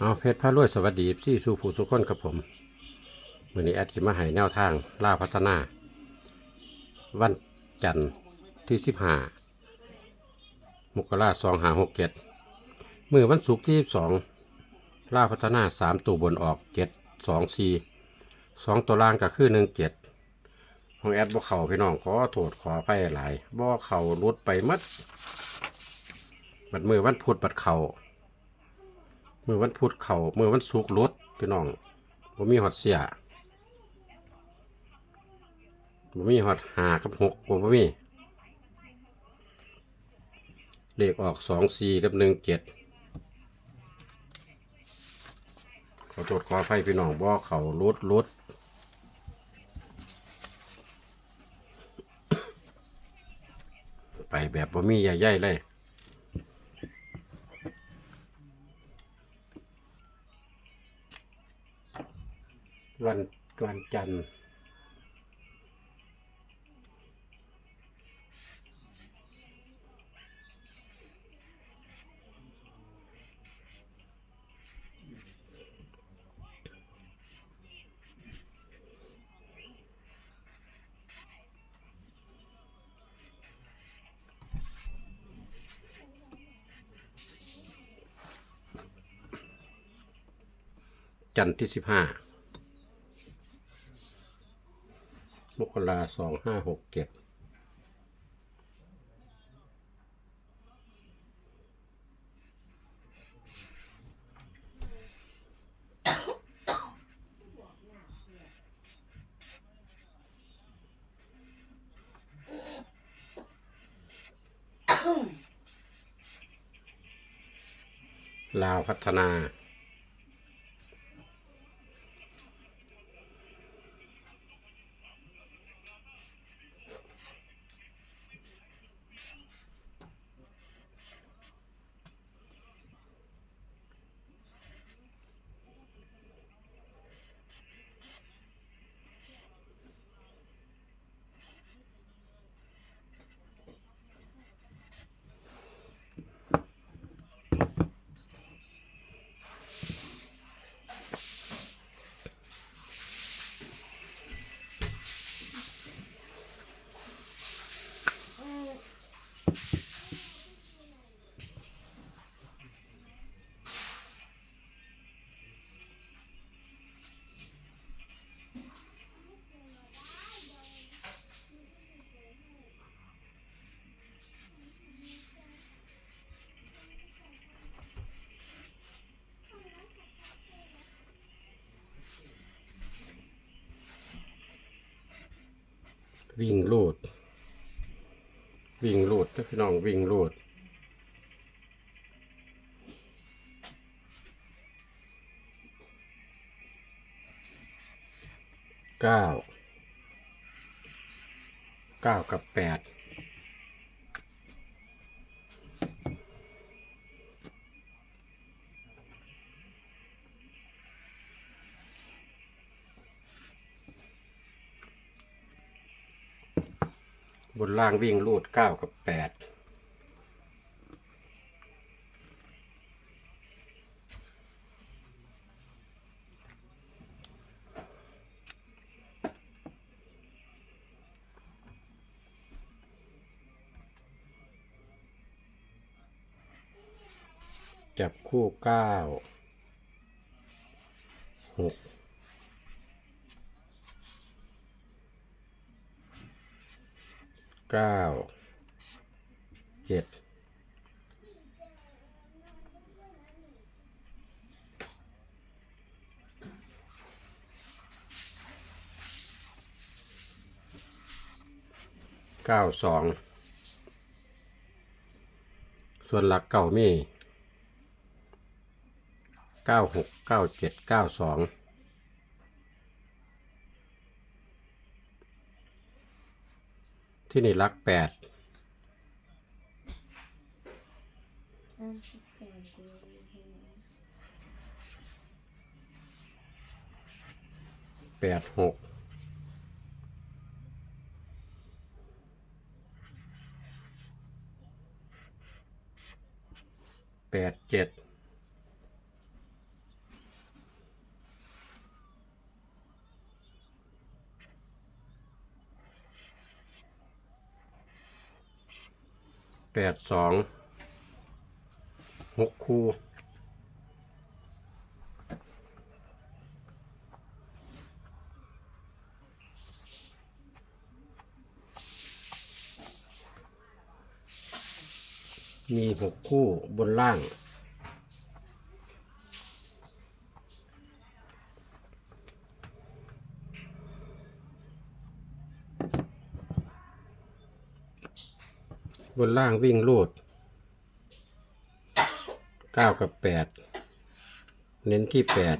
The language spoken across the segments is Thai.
เอาเพชรพระรวยสวัสดีพี่สู่ผู้สุขคนครับผมวันนี้แอดจะมาให้แนวทางล่าพัฒนา วันจันทร์ที่สิบห้ามกราสองหาหกเจ็ดมือวันศุกร์ที่สองล่าพัฒนาสามตัวบนออกเจ็ดสองสี่สองตัวล่างก็คือหนึ่งเจ็ดของแอดบ่เข่าพี่น้องขอโทษขอไปหลายบ่เข่ารุดไปมัดบัดมือวันพุธบัดเข่า มื่อวันพุธเขา่าเมื่อวันศุกร์รถพี่น้องผมมีหอดเสียผมมีหอดหากับหกผมมีเลขออกสองสี่กับหนึ่งเจ็ดขอโทษขออภัยพี่น้องบ่เขารถรถไปแบบบ่มีใหญ่ๆเลย วันวันจันทร์จันทร์ที่สิบห้ามก ราสองห้าหกเจ็ดลาวพัฒนา วิ่งลูด วิ่งลูดถ้าพี่น้องวิ่งลูดเก้าเก้ากับแปด บนล่างวิ่งลูดเก้ากับแปดจับคู่เก้าหก เก้าเจ็ดเก้าสองส่วนหลักเก่ามีเก้าหกเก้าเจ็ดเก้าสอง ที่นี่หลักแปดแปดหกแปดเจ็ด แปดสองหกคู่มีหกคู่บนล่าง บนล่างวิ่งลูดเก้ากับแปดเน้นที่แปด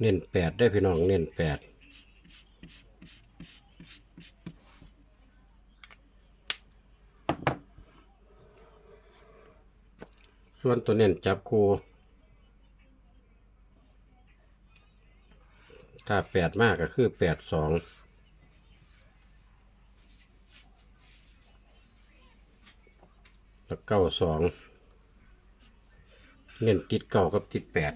เน้นแปดได้พี่น้องเน้นแปดส่วนตัวเน้นจับคู่ ถ้าแปดมากก็คือแปดสองแล้วเก้าสองเน้นติดเก้ากับติดแปด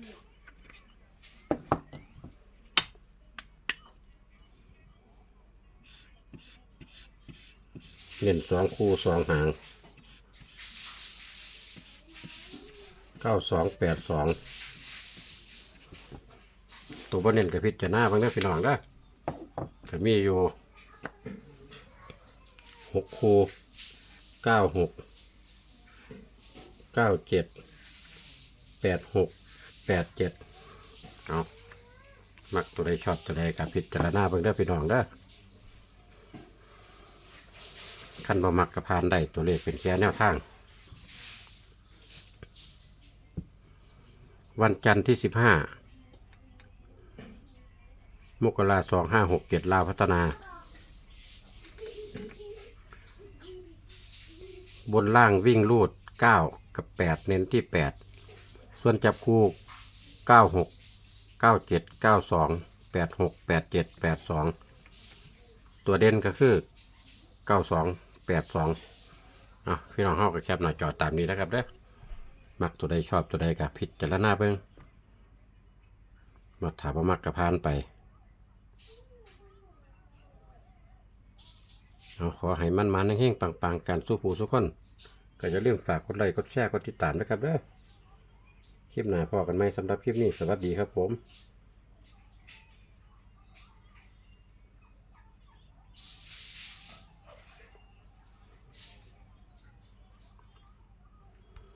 เน้นสองคู่สองหางเก้าสองแปดสอง ตัวบนเน้นกับพิจารณาบางเด้อพี่น้องเด้อก็มีอยู่หกคูเก้าหกเก้าเจ็ดแปดหกแปดเจ็ดเอามักตัวใดชอบตัวใดกับพิจารณาบางเด้อพี่น้องเด้อขั้นบ่มักกับพานได้ตัวเลขเป็นแค่แนวทาง วันจันทร์ที่สิบห้า มกราสองห้าหกเจ็ดลาวพัฒนา บนล่างวิ่งลูดเก้ากับแปดเน้นที่แปดส่วนจับคู่เก้าหกเก้าเจ็ดเก้าสองแปดหกแปดเจ็ดแปดสองตัวเด่นก็คือเก้าสองแปดสองอะพี่น้องเฮาก็แคปหน้าจอตามนี้นะครับเด้อมักตัวใดชอบตัวใดกับผิดจารณาเบิ่งมาถามว่ามักกระพานไป เอาขอให้มันมาเฮงๆปังๆการสู้ผู้สู้คนก็จะเรื่องฝากกดไลค์กดแชร์กดติดตามนะครับเด้อคลิปหน้าพอกันไหมสำหรับคลิปนี้สวัสดีครับผม